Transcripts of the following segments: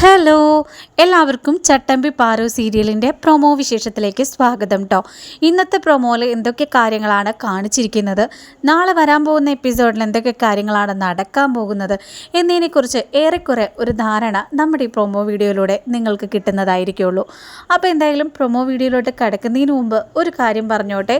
Hello എല്ലാവർക്കും ചട്ടമ്പി പാരോ സീരിയലിന്റെ promo വിശേഷത്തിലേക്ക് സ്വാഗതം കേട്ടോ ഇന്നത്തെ പ്രൊമോയിൽ എന്തൊക്കെ കാര്യങ്ങളാണ് കാണിച്ചിരിക്കുന്നത്? നാളെ വരാൻ പോകുന്ന എപ്പിസോഡിൽ എന്തൊക്കെ കാര്യങ്ങളാണ് നടക്കാൻ പോകുന്നത്? എന്നതിനെക്കുറിച്ച് ഏറെക്കുറെ ഒരു ധാരണ നമ്മുടെ ഈ പ്രൊമോ വീഡിയോയിലൂടെ നിങ്ങൾക്ക് കിട്ടുന്നതായിരിക്കുള്ളൂ. അപ്പോൾ എന്തായാലും പ്രൊമോ വീഡിയോയിലോട്ട് കിടക്കുന്നതിന് മുമ്പ് ഒരു കാര്യം പറഞ്ഞോട്ടെ.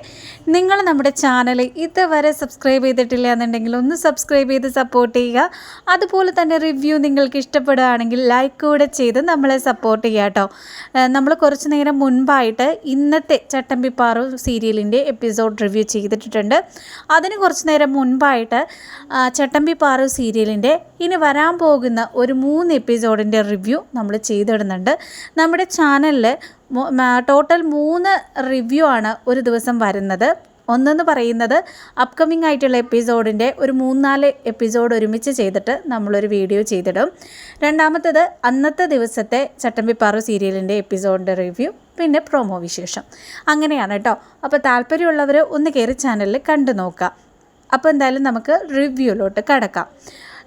നിങ്ങൾ നമ്മുടെ ചാനൽ ഇതുവരെ സബ്സ്ക്രൈബ് ചെയ്തിട്ടില്ല എന്നുണ്ടെങ്കിൽ ഒന്ന് സബ്സ്ക്രൈബ് ചെയ്ത് സപ്പോർട്ട് ചെയ്യുക. അതുപോലെ തന്നെ റിവ്യൂ നിങ്ങൾക്ക് ഇഷ്ടപ്പെടുകയാണെങ്കിൽ ലൈക്ക് കൂടെ ചെയ്ത് നമ്മളെ സപ്പോർട്ട് ചെയ്യുക കേട്ടോ. നമ്മൾ കുറച്ച് നേരം മുൻപായിട്ട് ഇന്നത്തെ ചട്ടമ്പിപ്പാറു സീരിയലിന്റെ എപ്പിസോഡ് റിവ്യൂ ചെയ്തിട്ടുണ്ട്. അതിന് കുറച്ച് നേരം മുൻപായിട്ട് ചട്ടമ്പിപ്പാറു സീരിയലിന്റെ ഇനി വരാൻ പോകുന്ന ഒരു മൂന്ന് എപ്പിസോഡിന്റെ റിവ്യൂ നമ്മൾ ചെയ്തിടുന്നുണ്ട്. നമ്മുടെ ചാനലിൽ ടോട്ടൽ മൂന്ന് റിവ്യൂ ആണ് ഒരു ദിവസം വരുന്നത്. ഒന്നെന്ന് പറയുന്നത് അപ്കമിങ് ആയിട്ടുള്ള എപ്പിസോഡിന്റെ ഒരു മൂന്നാൽ എപ്പിസോഡ് ഒരുമിച്ച് ചെയ്തിട്ട് നമ്മളൊരു വീഡിയോ ചെയ്തിടും. രണ്ടാമത്തത് അന്നത്തെ ദിവസത്തെ ചട്ടമ്പിപ്പാറു സീരിയലിന്റെ എപ്പിസോഡിന്റെ റിവ്യൂ പിന്നെ പ്രൊമോ വിശേഷം. അങ്ങനെയാണ് കേട്ടോ. അപ്പോൾ താല്പര്യമുള്ളവർ ഒന്ന് കയറി ചാനലിൽ കണ്ടു നോക്കുക അപ്പോൾ എന്തായാലും നമുക്ക് റിവ്യൂലോട്ട് കടക്കാം.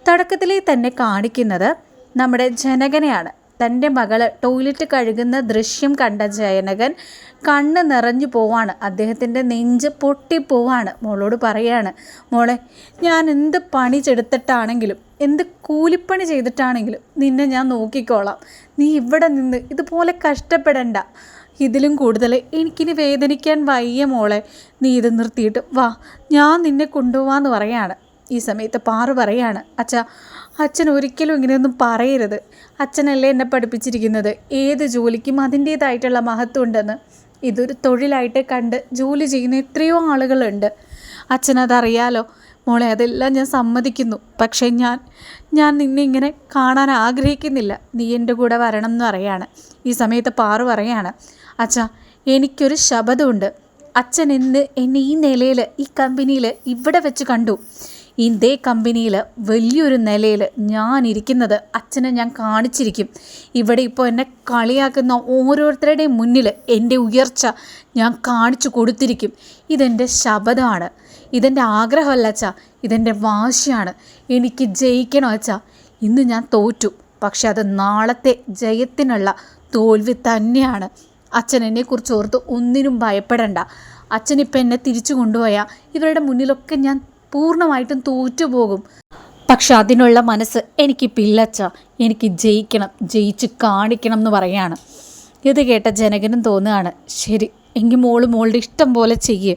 തുടക്കത്തിലേ തന്നെ കാണിക്കുന്നത് നമ്മുടെ ജനകനെയാണ്. തന്റെ മകൾ ടോയ്ലറ്റ് കഴുകുന്ന ദൃശ്യം കണ്ട ജയനകൻ കണ്ണ് നിറഞ്ഞു പോവാണ്. അദ്ദേഹത്തിന്റെ നെഞ്ച് പൊട്ടിപ്പോവാണ്. മോളോട് പറയാണ് മോളെ ഞാൻ എന്ത് പണി ചെടുത്തിട്ടാണെങ്കിലും എന്ത് കൂലിപ്പണി ചെയ്തിട്ടാണെങ്കിലും നിന്നെ ഞാൻ നോക്കിക്കോളാം. നീ ഇവിടെ നിന്ന് ഇതുപോലെ കഷ്ടപ്പെടണ്ട. ഇതിലും കൂടുതൽ എനിക്കിനി വേദനിക്കാൻ വയ്യ മോളെ. നീ ഇത് നിർത്തിയിട്ട് വാ ഞാൻ നിന്നെ കൊണ്ടുപോവാന്ന് പറയാണ്. ഈ സമയത്ത് പാറു പറയാണ് അച്ഛാ അച്ഛൻ ഒരിക്കലും ഇങ്ങനെയൊന്നും പറയരുത്. അച്ഛനല്ലേ എന്നെ പഠിപ്പിച്ചിരിക്കുന്നത്. ഏത് ജോലിക്കും അതിന്റേതായിട്ടുള്ള മഹത്വം ഉണ്ടെന്ന് ഇതൊരു തൊഴിലായിട്ട് കണ്ട് ജോലി ചെയ്യുന്ന എത്രയോ ആളുകളുണ്ട്. അച്ഛനതറിയാലോ മോളെ അതെല്ലാം ഞാൻ സമ്മതിക്കുന്നു. പക്ഷേ ഞാൻ ഞാൻ നിന്നെ ഇങ്ങനെ കാണാൻ ആഗ്രഹിക്കുന്നില്ല. നീ എന്റെ കൂടെ വരണം എന്ന് പറയാണ്. ഈ സമയത്ത് പാറു പറയാണ് അച്ഛാ എനിക്കൊരു ശബദമുണ്ട് അച്ഛൻ എന്ന് എന്നെ ഈ നിലയിൽ ഈ കമ്പനിയിൽ ഇവിടെ വെച്ച് കണ്ടു. ഇതേ കമ്പനിയിൽ വലിയൊരു നിലയിൽ ഞാൻ ഇരിക്കുന്നത് അച്ഛനെ ഞാൻ കാണിച്ചിരിക്കും. ഇവിടെ ഇപ്പോൾ എന്നെ കളിയാക്കുന്ന ഓരോരുത്തരുടെയും മുന്നിൽ എന്റെ ഉയർച്ച ഞാൻ കാണിച്ചു കൊടുത്തിരിക്കും. ഇതെന്റെ ശബദമാണ് ഇതെന്റെ ആഗ്രഹമല്ല അച്ഛാ. ഇതെന്റെ വാശിയാണ്. എനിക്ക് ജയിക്കണോ അച്ഛാ. ഇന്ന് ഞാൻ തോറ്റു. പക്ഷെ അത് നാളത്തെ ജയത്തിനുള്ള തോൽവി തന്നെയാണ്. അച്ഛൻ എന്നെക്കുറിച്ച് ഓർത്ത് ഒന്നിനും ഭയപ്പെടണ്ട. അച്ഛനിപ്പം എന്നെ തിരിച്ചു കൊണ്ടുപോയാൽ ഇവരുടെ മുന്നിലൊക്കെ ഞാൻ പൂർണമായിട്ടും തോറ്റുപോകും. പക്ഷെ അതിനുള്ള മനസ്സ് എനിക്ക് പിള്ളച്ച. എനിക്ക് ജയിക്കണം ജയിച്ച് കാണിക്കണം എന്ന് പറയാണ്. ഇത് കേട്ട ജനകനും തോന്നുകയാണ് ശരി എങ്കിൽ മോൾ മോളുടെ ഇഷ്ടം പോലെ ചെയ്യ്.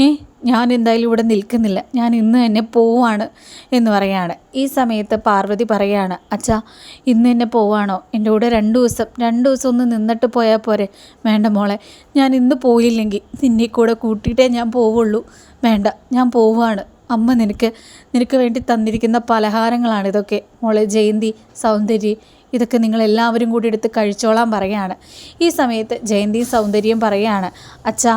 ഏ ഞാൻ എന്തായാലും ഇവിടെ നിൽക്കുന്നില്ല. ഞാൻ ഇന്ന് തന്നെ പോവാണ് എന്ന് പറയാണ്. ഈ സമയത്ത് പാർവതി പറയാണ് അച്ഛാ ഇന്ന് തന്നെ പോവാണോ? എന്റെ കൂടെ രണ്ട് ദിവസം രണ്ട് ദിവസം ഒന്ന് നിന്നിട്ട് പോയാൽ പോരെ. വേണ്ട മോളെ ഞാൻ ഇന്ന് പോയില്ലെങ്കിൽ നിന്നെ കൂടെ കൂട്ടിയിട്ടേ ഞാൻ പോവുള്ളൂ. വേണ്ട ഞാൻ പോവാണ്. അമ്മ നിനക്ക് നിനക്ക് വേണ്ടി തന്നിരിക്കുന്ന പലഹാരങ്ങളാണ് ഇതൊക്കെ. മോളെ ജയന്തി സൗന്ദര്യ ഇതൊക്കെ നിങ്ങൾ എല്ലാവരും കൂടി എടുത്ത് കഴിച്ചോളാൻ പറയാണ് ഈ സമയത്ത് ജയന്തി സൗന്ദര്യം പറയാണ് അച്ഛാ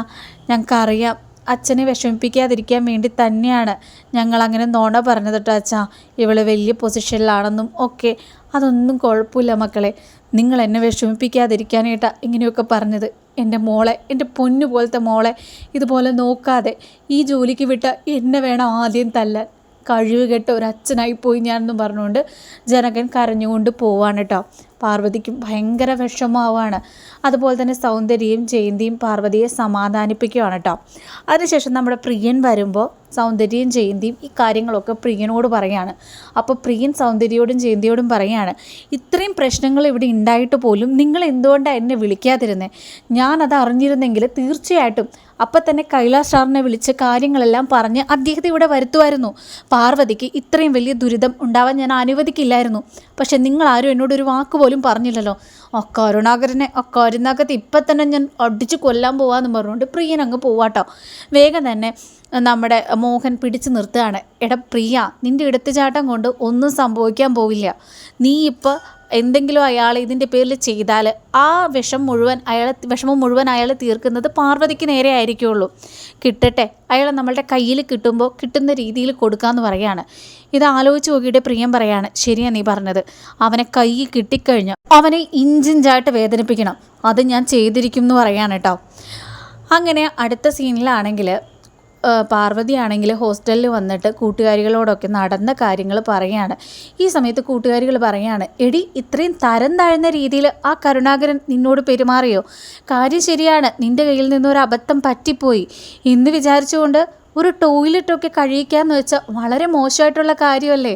ഞങ്ങൾക്കറിയാം അച്ഛനെ വിഷമിപ്പിക്കാതിരിക്കാൻ വേണ്ടി തന്നെയാണ് ഞങ്ങൾ അങ്ങനെ നോണ പറഞ്ഞത് കേട്ടോ അച്ഛാ. ഇവൾ വലിയ പൊസിഷനിലാണെന്നും ഒക്കെ. അതൊന്നും കുഴപ്പമില്ല മക്കളെ. നിങ്ങൾ എന്നെ വിഷമിപ്പിക്കാതിരിക്കാനായിട്ട് ഇങ്ങനെയൊക്കെ പറഞ്ഞത്. എന്റെ മോളെ എന്റെ പൊന്നു പോലത്തെ മോളെ ഇതുപോലെ നോക്കാതെ ഈ ജോലിക്ക് വിട്ട എന്നെ വേണം ആദ്യം തല്ലാൻ. കഴിവ് കെട്ട ഒരു അച്ഛനായി പോയി ഞാനെന്നും പറഞ്ഞുകൊണ്ട് ജനകൻ കരഞ്ഞുകൊണ്ട് പോവാണ് കേട്ടോ. പാർവതിക്കും ഭയങ്കര വിഷമമാവാണ്. അതുപോലെ തന്നെ സൗന്ദര്യയും ജയന്തിയും പാർവതിയെ സമാധാനിപ്പിക്കുകയാണ് കേട്ടോ അതിനുശേഷം നമ്മുടെ പ്രിയൻ വരുമ്പോൾ സൗന്ദര്യയും ജയന്തിയും ഈ കാര്യങ്ങളൊക്കെ പ്രിയനോട് പറയാണ്. അപ്പോൾ പ്രിയൻ സൗന്ദര്യയോടും ജയന്തിയോടും പറയാണ് ഇത്രയും പ്രശ്നങ്ങൾ ഇവിടെ ഉണ്ടായിട്ട് പോലും നിങ്ങൾ എന്തുകൊണ്ടാണ് എന്നെ വിളിക്കാതിരുന്നത് ഞാനത് അറിഞ്ഞിരുന്നെങ്കിൽ തീർച്ചയായിട്ടും അപ്പം തന്നെ കൈലാസ് സാറിനെ വിളിച്ച് കാര്യങ്ങളെല്ലാം പറഞ്ഞ് അദ്ദേഹത്തെ ഇവിടെ വരുത്തുമായിരുന്നു. പാർവതിക്ക് ഇത്രയും വലിയ ദുരിതം ഉണ്ടാവാൻ ഞാൻ അനുവദിക്കില്ലായിരുന്നു. പക്ഷെ നിങ്ങൾ ആരും എന്നോടൊരു വാക്ക് പോലും പറഞ്ഞില്ലല്ലോ. ആ കരുണാകരനെ ആ കരുണാകരത്തെ ഇപ്പം തന്നെ ഞാൻ അടിച്ച് കൊല്ലാൻ പോവാന്ന് പറഞ്ഞുകൊണ്ട് പ്രിയൻ അങ്ങ് പോവാട്ടോ. വേഗം തന്നെ നമ്മുടെ മോഹൻ പിടിച്ചു നിർത്തുകയാണ്. എടാ പ്രിയ നിന്റെ എടുത്തുചാട്ടം കൊണ്ട് ഒന്നും സംഭവിക്കാൻ പോവില്ല. നീ ഇപ്പോൾ എന്തെങ്കിലും അയാൾ ഇതിന്റെ പേരിൽ ചെയ്താൽ ആ വിഷം മുഴുവൻ അയാളെ വിഷമം മുഴുവൻ അയാൾ തീർക്കുന്നത് പാർവതിക്ക് നേരെ ആയിരിക്കുള്ളൂ. കിട്ടട്ടെ അയാളെ നമ്മളുടെ കയ്യിൽ കിട്ടുമ്പോൾ കിട്ടുന്ന രീതിയിൽ കൊടുക്കാമെന്ന് പറയാണ്. ഇത് ആലോചിച്ച് നോക്കിയിട്ട് പ്രിയം പറയാണ് ശരിയാ നീ പറഞ്ഞത്. അവനെ കൈ കിട്ടിക്കഴിഞ്ഞു അവനെ ഇഞ്ചിഞ്ചായിട്ട് വേദനിപ്പിക്കണം. അത് ഞാൻ ചെയ്തിരിക്കും എന്ന് പറയാണ് കേട്ടോ അങ്ങനെ അടുത്ത സീനിലാണെങ്കിൽ പാർവതിയാണെങ്കിൽ ഹോസ്റ്റലിൽ വന്നിട്ട് കൂട്ടുകാരികളോടൊക്കെ നടന്ന കാര്യങ്ങൾ പറയാണ്. ഈ സമയത്ത് കൂട്ടുകാരികൾ പറയാണ് എടി ഇത്രയും തരം താഴ്ന്ന രീതിയിൽ ആ കരുണാകരൻ നിന്നോട് പെരുമാറിയോ? കാര്യം ശരിയാണ് നിന്റെ കയ്യിൽ നിന്നൊരു അബദ്ധം പറ്റിപ്പോയി എന്ന് വിചാരിച്ചുകൊണ്ട് ഒരു ടോയ്ലറ്റൊക്കെ കഴിയിക്കാന്ന് വെച്ചാൽ വളരെ മോശമായിട്ടുള്ള കാര്യമല്ലേ?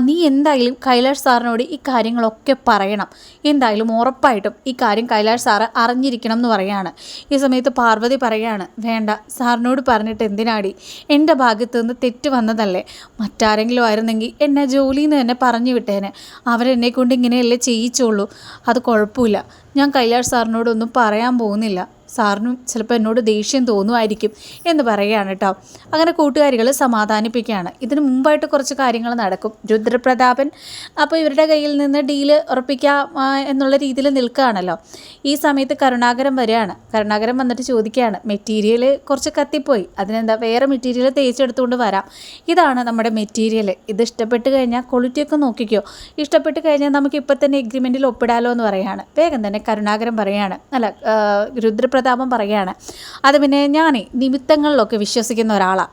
നീ എന്തായാലും കൈലാഷ് സാറിനോട് ഈ കാര്യങ്ങളൊക്കെ പറയണം. എന്തായാലും ഉറപ്പായിട്ടും ഈ കാര്യം കൈലാഷ് സാറ് അറിഞ്ഞിരിക്കണം എന്ന് പറയാണ്. ഈ സമയത്ത് പാർവതി പറയാണ് വേണ്ട സാറിനോട് പറഞ്ഞിട്ട് എന്തിനാടി? എന്റെ ഭാഗത്തു നിന്ന് തെറ്റ് വന്നതല്ലേ? മറ്റാരെങ്കിലും ആയിരുന്നെങ്കിൽ എന്നെ ജോലിയിൽ നിന്ന് തന്നെ പറഞ്ഞു വിട്ടേനെ. അവരെന്നെ കൊണ്ട് ഇങ്ങനെയല്ലേ ചെയ്യിച്ചുള്ളൂ. അത് കുഴപ്പമില്ല. ഞാൻ കൈലാഷ് സാറിനോടൊന്നും പറയാൻ പോകുന്നില്ല. സാറിനും ചിലപ്പോൾ എന്നോട് ദേഷ്യം തോന്നുമായിരിക്കും എന്ന് പറയുകയാണ് കേട്ടോ അങ്ങനെ കൂട്ടുകാരികൾ സമാധാനിപ്പിക്കുകയാണ്. ഇതിന് മുമ്പായിട്ട് കുറച്ച് കാര്യങ്ങൾ നടക്കും. രുദ്രപ്രതാപൻ അപ്പോൾ ഇവരുടെ കയ്യിൽ നിന്ന് ഡീൽ ഉറപ്പിക്കാം എന്നുള്ള രീതിയിൽ നിൽക്കുകയാണല്ലോ. ഈ സമയത്ത് കരുണാകരൻ വരികയാണ്. കരുണാകരൻ വന്നിട്ട് ചോദിക്കുകയാണ് മെറ്റീരിയൽ കുറച്ച് കത്തിപ്പോയി. അതിനെന്താ വേറെ മെറ്റീരിയൽ തേച്ചെടുത്തുകൊണ്ട് വരാം. ഇതാണ് നമ്മുടെ മെറ്റീരിയൽ ഇത് ഇഷ്ടപ്പെട്ട് കഴിഞ്ഞാൽ ക്വാളിറ്റിയൊക്കെ നോക്കിക്കോ. ഇഷ്ടപ്പെട്ട് കഴിഞ്ഞാൽ നമുക്ക് ഇപ്പം തന്നെ എഗ്രിമെന്റിൽ ഒപ്പിടാലോ എന്ന് പറയുകയാണ്. വേഗം തന്നെ കരുണാകരൻ പറയുകയാണ്. അല്ല ആ, രുദ്രപ്രതാപൻ പറയുകയാണ്. അത് പിന്നെ ഞാനേ നിമിത്തങ്ങളിലൊക്കെ വിശ്വസിക്കുന്ന ഒരാളാണ്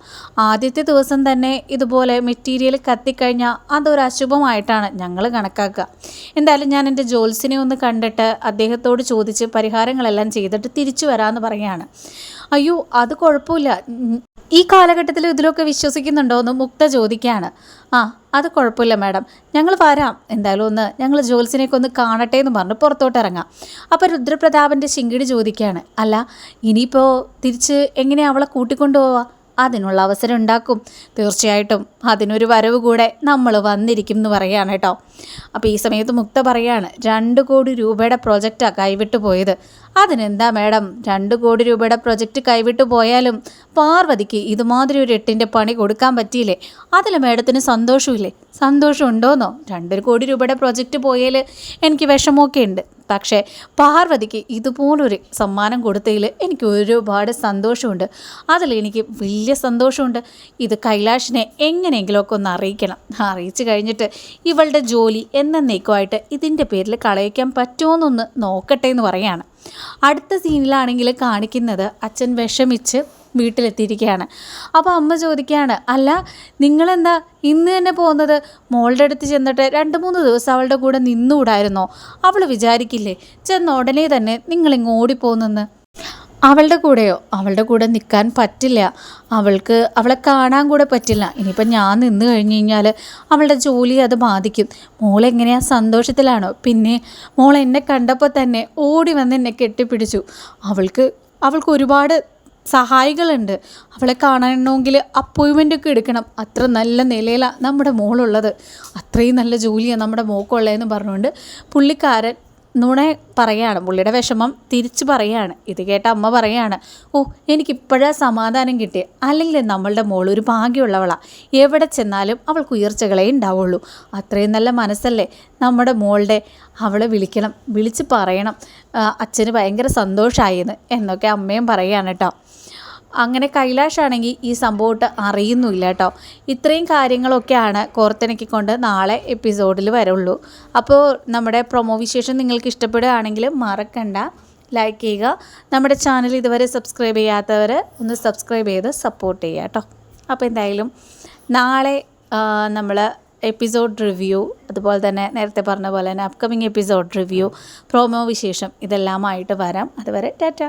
ആദ്യത്തെ ദിവസം തന്നെ ഇതുപോലെ മെറ്റീരിയൽ കത്തിക്കഴിഞ്ഞാൽ അതൊരു അശുഭമായിട്ടാണ് ഞങ്ങൾ കണക്കാക്കുക. എന്തായാലും ഞാൻ എന്റെ ജോൽസിനെ ഒന്ന് കണ്ടിട്ട് അദ്ദേഹത്തോട് ചോദിച്ച് പരിഹാരങ്ങളെല്ലാം ചെയ്തിട്ട് തിരിച്ചു വരാമെന്ന് പറയാണ് അയ്യോ അത് കുഴപ്പമില്ല. ഈ കാലഘട്ടത്തിൽ ഇതിലൊക്കെ വിശ്വസിക്കുന്നുണ്ടോ എന്ന് മുക്ത ചോദിക്കുകയാണ്. ആ അത് കുഴപ്പമില്ല മാഡം. ഞങ്ങൾ വരാം. എന്തായാലും ഒന്ന് ഞങ്ങൾ ജോൽസിനെയൊക്കെ ഒന്ന് കാണട്ടെ എന്ന് പറഞ്ഞ് പുറത്തോട്ട് ഇറങ്ങാം. അപ്പോൾ രുദ്രപ്രതാപന്റെ ശിങ്കിടി ചോദിക്കുകയാണ്. അല്ല ഇനിയിപ്പോൾ തിരിച്ച് എങ്ങനെയാണ് അവളെ കൂട്ടിക്കൊണ്ടുപോവാ? അതിനുള്ള അവസരം ഉണ്ടാക്കും. തീർച്ചയായിട്ടും അതിനൊരു വരവ് കൂടെ നമ്മൾ വന്നിരിക്കും എന്ന് പറയുകയാണ് കേട്ടോ. അപ്പോൾ ഈ സമയത്ത് മുക്ത പറയാണ് രണ്ട് കോടി രൂപയുടെ പ്രോജക്റ്റാണ് കൈവിട്ടു പോയത്. അതിനെന്താ മേഡം? രണ്ട് കോടി രൂപയുടെ പ്രൊജക്റ്റ് കൈവിട്ടു പോയാലും പാർവതിക്ക് ഇതുമാതിരി ഒരു എട്ടിന്റെ പണി കൊടുക്കാൻ പറ്റിയില്ലേ? അതിൽ മാഡത്തിന് സന്തോഷമില്ലേ? സന്തോഷം ഉണ്ടോന്നോ രണ്ടര കോടി രൂപയുടെ പ്രൊജക്റ്റ് പോയാൽ എനിക്ക് വിഷമമൊക്കെ ഉണ്ട്. പക്ഷേ പാർവതിക്ക് ഇതുപോലൊരു സമ്മാനം കൊടുത്തതിൽ എനിക്ക് ഒരുപാട് സന്തോഷമുണ്ട്. അതിൽ എനിക്ക് വലിയ സന്തോഷമുണ്ട്. ഇത് കൈലാഷിനെ എങ്ങനെയെങ്കിലുമൊക്കെ ഒന്ന് അറിയിക്കണം. അറിയിച്ചു കഴിഞ്ഞിട്ട് ഇവളുടെ ജോലി എന്നേക്കുമായിട്ട് ഇതിന്റെ പേരിൽ കളയിക്കാൻ പറ്റുമോയെന്നൊന്ന് നോക്കട്ടെ എന്ന് പറയാണ്. അടുത്ത സീനിലാണെങ്കിൽ കാണിക്കുന്നത് അച്ഛൻ വിഷമിച്ച് വീട്ടിലെത്തിയിരിക്കുകയാണ്. അപ്പോൾ അമ്മ ചോദിക്കുകയാണ് അല്ല നിങ്ങളെന്താ ഇന്ന് തന്നെ പോകുന്നത്? മോളുടെ അടുത്ത് ചെന്നിട്ട് രണ്ട് മൂന്ന് ദിവസം അവളുടെ കൂടെ നിന്നുകൂടായിരുന്നോ? അവൾ വിചാരിക്കില്ലേ ചെന്ന ഉടനെ തന്നെ നിങ്ങളിങ്ങ് ഓടിപ്പോകുന്നെന്ന് അവളുടെ കൂടെയോ? അവളുടെ കൂടെ നിൽക്കാൻ പറ്റില്ല. അവൾക്ക് അവളെ കാണാൻ കൂടെ പറ്റില്ല. ഇനിയിപ്പം ഞാൻ നിന്ന് കഴിഞ്ഞ് കഴിഞ്ഞാൽ അവളുടെ ജോലി അത് ബാധിക്കും. മോൾ എങ്ങനെയാ സന്തോഷത്തിലാണോ? പിന്നെ മോൾ എന്നെ കണ്ടപ്പോൾ തന്നെ ഓടി വന്ന് എന്നെ കെട്ടിപ്പിടിച്ചു. അവൾക്ക് അവൾക്ക് ഒരുപാട് സഹായികളുണ്ട്. അവളെ കാണണമെങ്കിൽ അപ്പോയിൻമെന്റ് ഒക്കെ എടുക്കണം. അത്ര നല്ല നിലയിലാണ് നമ്മുടെ മോളുള്ളത്. അത്രയും നല്ല ജോലിയാണ് നമ്മുടെ മോക്കുള്ളതെന്ന് പറഞ്ഞുകൊണ്ട് പുള്ളിക്കാരൻ നുണ പറയാണ്. പുള്ളിയുടെ വിഷമം തിരിച്ചു പറയാണ്. ഇത് കേട്ട അമ്മ പറയാണ് ഓ എനിക്കിപ്പോഴാ സമാധാനം കിട്ടിയ. അല്ലെങ്കിൽ നമ്മളുടെ മോൾ ഒരു ഭാഗ്യമുള്ളവളാണ് എവിടെ ചെന്നാലും അവൾക്ക് ഉയർച്ചകളേ ഉണ്ടാവുള്ളൂ. അത്രയും നല്ല മനസ്സല്ലേ നമ്മുടെ മോളുടെ അവളെ വിളിക്കണം വിളിച്ച് പറയണം. അച്ഛന് ഭയങ്കര സന്തോഷമായിരുന്നു എന്നൊക്കെ അമ്മയും പറയാണ് കേട്ടോ. അങ്ങനെ കൈലാഷാണെങ്കിൽ ഈ സംഭവമൊട്ട് അറിയുന്നില്ല കേട്ടോ. ഇത്രയും കാര്യങ്ങളൊക്കെയാണ് കോർത്തിണക്കിക്കൊണ്ട് നാളെ എപ്പിസോഡിൽ വരുള്ളൂ. അപ്പോൾ നമ്മുടെ പ്രൊമോ വിശേഷം നിങ്ങൾക്ക് ഇഷ്ടപ്പെടുകയാണെങ്കിൽ മറക്കണ്ട. ലൈക്ക് ചെയ്യുക. നമ്മുടെ ചാനൽ ഇതുവരെ സബ്സ്ക്രൈബ് ചെയ്യാത്തവർ ഒന്ന് സബ്സ്ക്രൈബ് ചെയ്ത് സപ്പോർട്ട് ചെയ്യുക കേട്ടോ. അപ്പോൾ എന്തായാലും നാളെ നമ്മൾ എപ്പിസോഡ് റിവ്യൂ അതുപോലെ തന്നെ നേരത്തെ പറഞ്ഞ പോലെ തന്നെ അപ്കമിങ് എപ്പിസോഡ് റിവ്യൂ പ്രൊമോ വിശേഷം ഇതെല്ലാമായിട്ട് വരാം. അതുവരെ ടാറ്റ.